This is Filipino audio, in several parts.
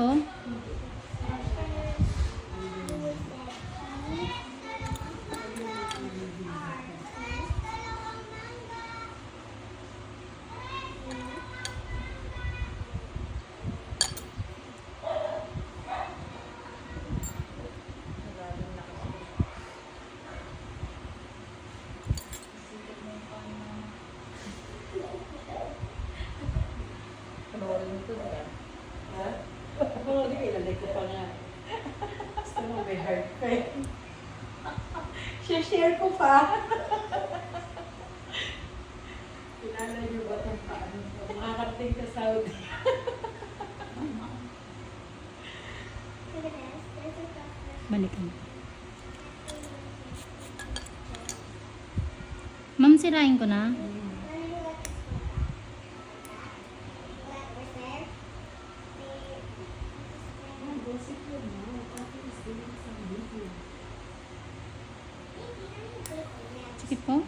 to? Panoorin mo ito na. Ha? Oo, di ilalagay ko pa nga. Gusto mo may heart pain. Share-share ko pa. Kilala niyo ba itong paano? Makakarating ka Saudi. Balikan. Ma'am, sirain ko na. Sige po.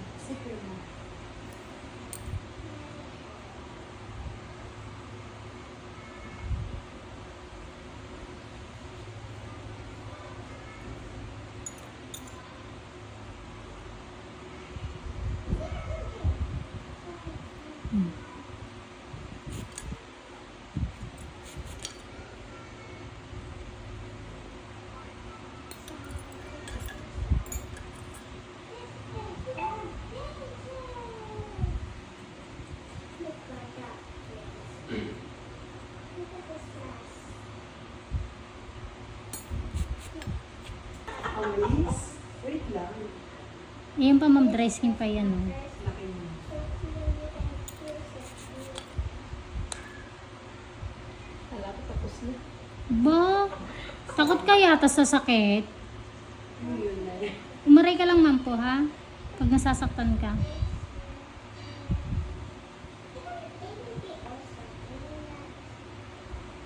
Hmm. Always. Wait lang. Ayun pa ma'am, dry skin pa yan. Oh. Laki mo. Tapos na. Ba, takot ka yata sa sakit. Yun na eh. Umaray ka lang ma'am po ha. Pag nasasaktan ka.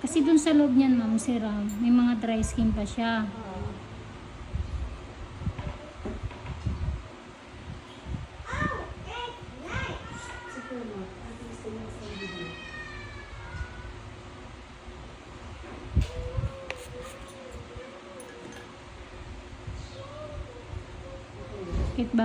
Kasi dun sa loob niyan ma'am, sira. May mga dry skin pa siya. Ah. Sige mo. At least yun ang isang video. Sakit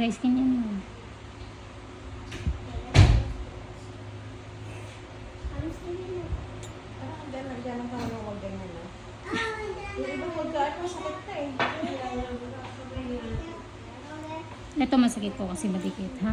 mo, sakit na eh. Ito masakit po kasi madikit ha.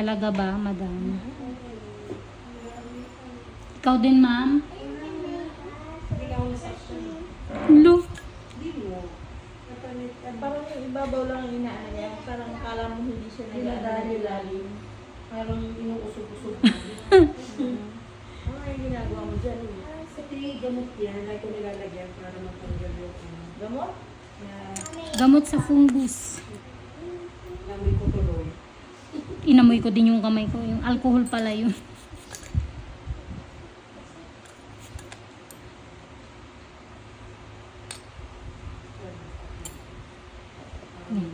Talaga ba, madam? Ikaw din, ma'am? Eh, parang yung ibabaw lang ang inaano niya. Parang kala mo hindi siya nag-aano lalim. Parang inuusog-usog. Ano yung ginagawa mo dyan? eh? Kasi gamot yan, lagi ko nilalagyan para matanggal yung ano. Gamot? Gamot sa fungus. Inamoy ko din yung kamay ko. Yung alcohol pala yun.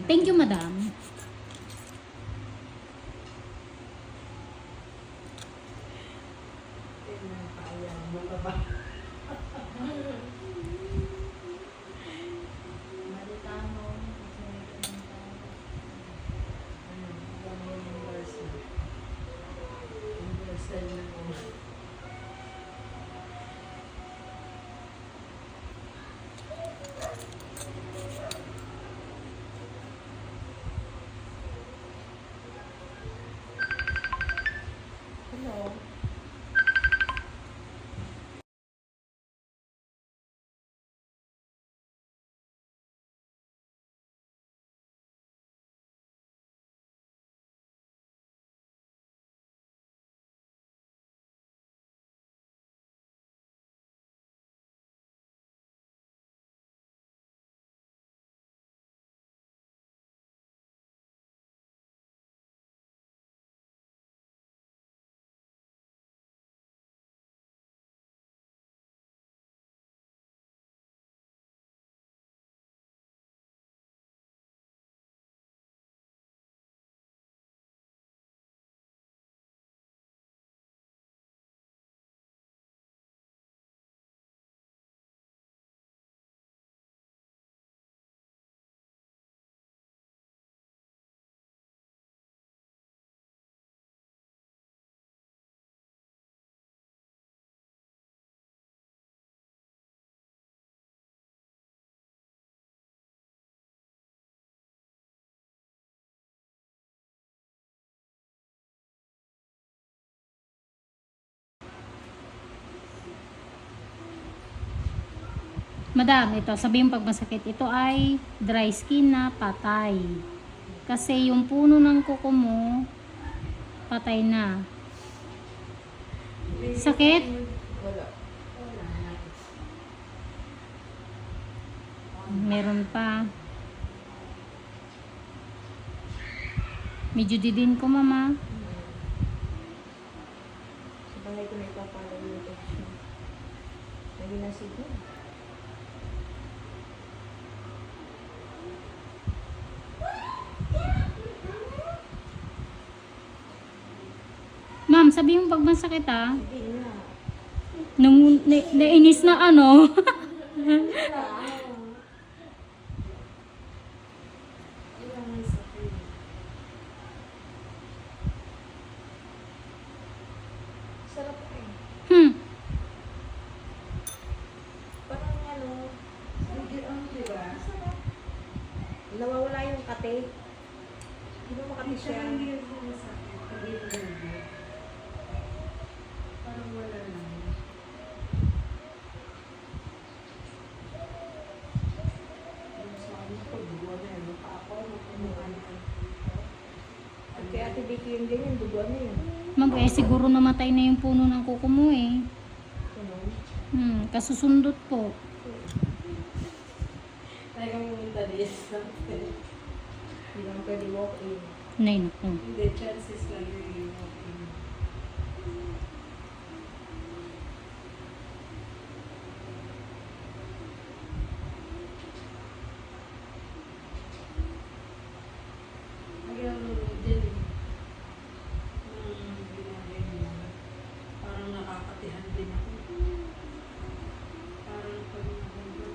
Thank you, madam. Kaya mo Madam, ito, sabihin pag masakit, ito ay dry skin na patay. Kasi yung puno ng kuko mo, patay na. Sakit? Meron pa. Medyo didin ko, mama. Sa bahay ko na yung texture. Lagi na siguro. Sabihin mo pag masakit ah. Hindi na. Nung na, nainis na ano. Sarap eh. hmm. Ano, nawawala yung kate. Hindi mo Hindi siya siya. hindi sumasakit. Hindi hindi. Wala lang. Yung sa ano dugo na yun. Yung paa ko, magkumuhan ka. At kay Ate Vicky yung ganyan, dugo na yun. Mag eh, siguro namatay na yung puno ng kuko mo eh. Hmm, kasusundot po. Talagang pumunta din sa Hindi lang pwede walk-in. Nay, naku. Hindi, chances lang yung walking. Ayaw din eh. Nung ginaganyan, parang nakakatihan din ako. Parang pag nakaganyan,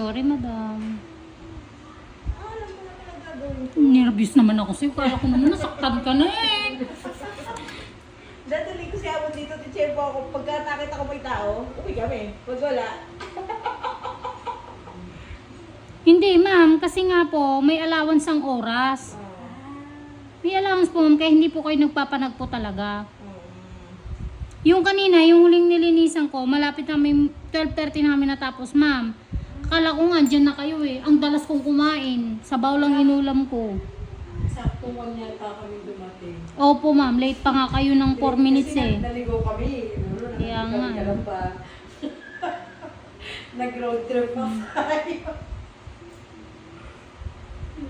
Sorry, madam. Ah. Nervous naman ako sa'yo. Kaya ko naman nasaktan ka na eh. Datuloy ko si Amon dito, titsempo ako. Pagka nakita ko may tao, uwi kami. Pag wala, Hindi, ma'am. Kasi nga po, may allowance ang oras. ah, May allowance po, ma'am. Kaya hindi po kayo nagpapanagpo talaga. um, Yung kanina, yung huling nilinisan ko, malapit namin, 12.30 na kami natapos, ma'am. Akala ko nga, dyan na kayo eh. Ang dalas kong kumain. Sabaw lang inulam ko. Sakto one yata kami dumating. Opo, ma'am. Late pa nga kayo ng 4 minutes Kasi eh. naligo kami. Ano, Kaya nga kami ka lang pa. Nag-road trip pa tayo.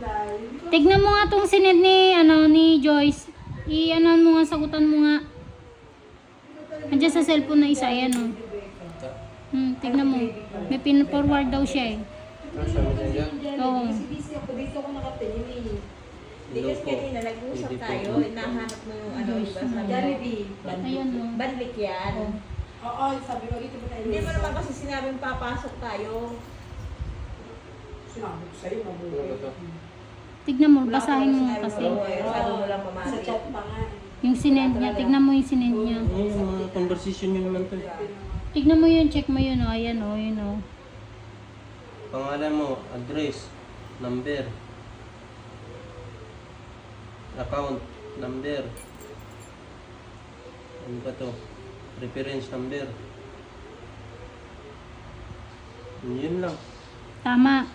Layo. Tignan mo nga tong sinend ni, ano, ni Joyce. I-ano mo nga, sagutan mo nga. Andiyan sa cellphone na isa, ayan o. Hmm, tignan mo. May pin-forward daw siya eh. Oo. busy ako. Dito ako nakatingin eh. Hindi kasi kanina po. tayo, inahanap mo yung ano, di ba? Sabi mo, Jollibee. Ayan o. Banlik yan. Oh. Oo, sabi ko, ito ba tayo? Hindi mo naman kasi sinabing papasok tayo. Sinabi ko sa'yo, mabuhay. Tignan mo, basahin mo kasi. mo, eh, Sabi mo lang Sa chat pa nga eh. Yung sinend niya, tignan mo yung sinend niya. Eh, yung mga conversation nyo naman to. Tignan mo yun, check mo yun o. Ayan o, yun o. Pangalan mo, address, number, account, number, Ano ba to? Reference number. Yun lang. Tama.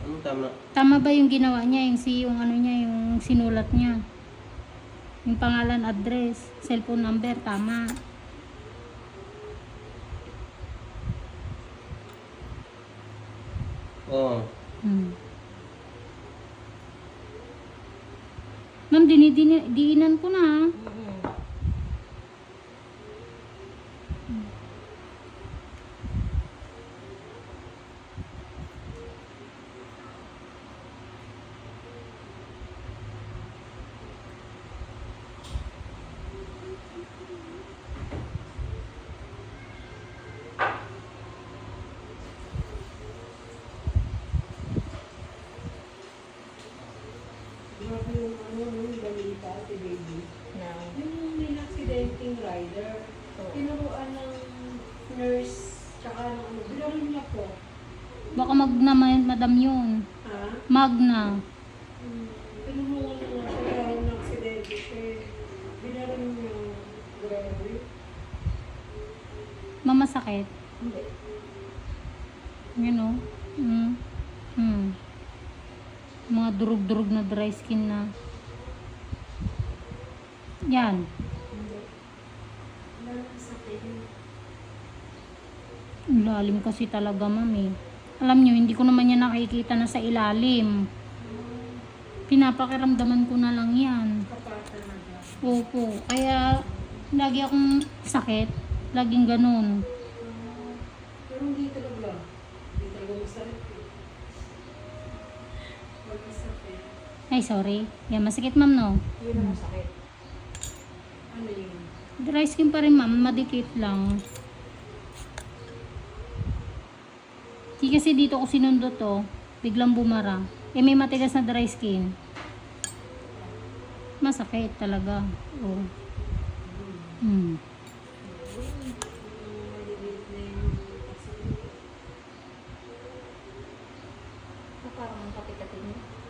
Ano tama? Tama ba yung ginawa niya, yung si yung ano niya, yung sinulat niya? Yung pangalan, address, cellphone number, tama. Oo. Hmm. Ma'am, dinidini, diinan ko na. ha. Yung ano, yung balita, si baby. Na, Yung may accidenting rider, Oo. tinuruan ng nurse, tsaka ng ano, binarin niya po. Baka magna, ma- madam yun. Ha? Magna. Hmm, Tinulungan na siya ng aksidente siya. Binarin niya grabe. Mamasakit. hindi. Yun o. Hmm. Hmm. Mga durug-durug na dry skin na. Yan. Lalim kasi talaga, mami. Alam nyo, hindi ko naman yan nakikita na sa ilalim. Pinapakiramdaman ko na lang yan. Opo. Kaya, lagi akong sakit. Laging ganun. Pero hindi talaga. Hindi talaga masakit. eh. Wala sakit. Ay, sorry. Yan, masakit, ma'am, no? Yun ang masakit. Ano yun? Dry skin pa rin, ma'am. Madikit lang. Di kasi dito ko sinundo to, biglang bumara. Eh, may matigas na dry skin. Masakit talaga. Oh. Hmm. Maliliit na yung sakit. Na parang ang kapi-kapi niya.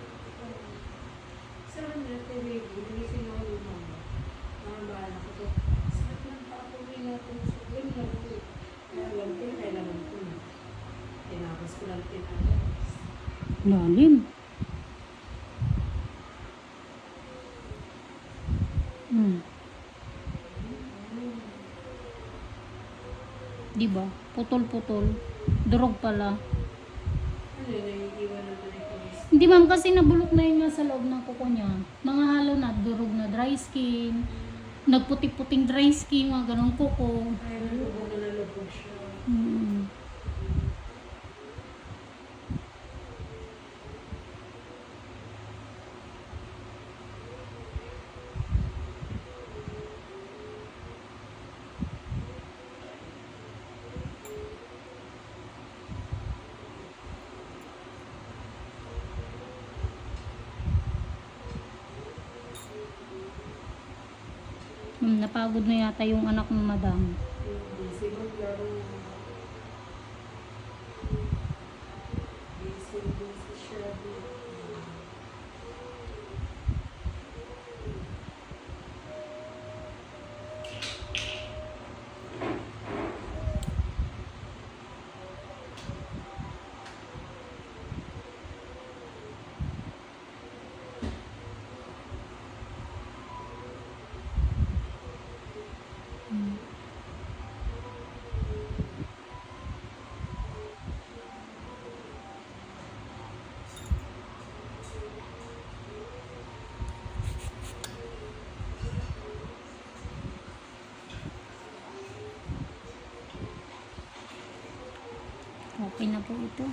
Saan na baby? Lumisin ako yung mama. Mga bahala ko to. Sakit ng paa ko, may natusok. Ganyan ko. Kaya alam ko, kailangan ko na. Tinapos ko lang tinapos. Lalim. Hmm. Di ba? Putol-putol. Durog pala. Ano. Hindi ma'am kasi nabulok na yun nga sa loob ng kuko niya. Nangahalo na, durog na dry skin. Nagputik-puting dry skin, mga ganong kuko. Kaya nalubog na nalubog siya. Hmm. Napagod na yata yung anak mo, madam. Busy maglaro. Okay na po ito.